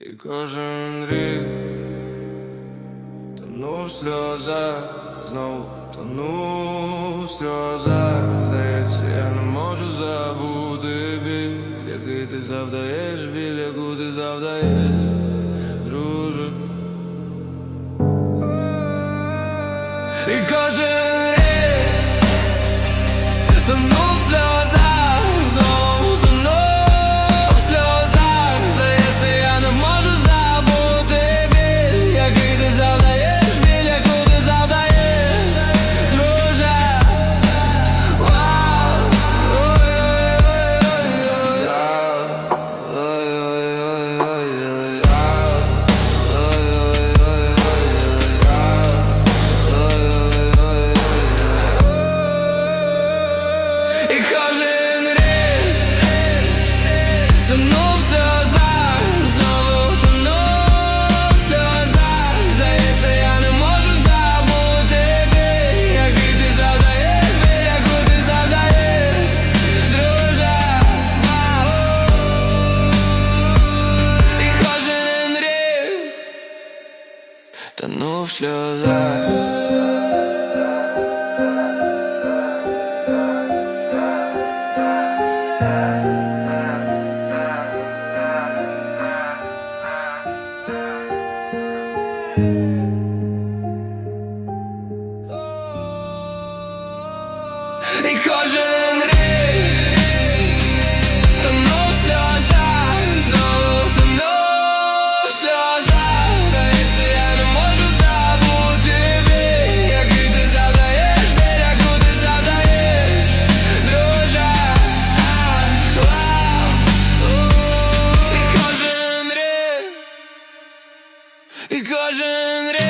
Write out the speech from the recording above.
І кожен рік тонув сльоза, знов тонув сльоза, здається, я не можу забути біль, який ти завдаєш, біль, яку ти завдаєш, друже. І кожен Тону в сльозах. І кожен Тону в сльозах, знову тону в сльозах. і кожен рік.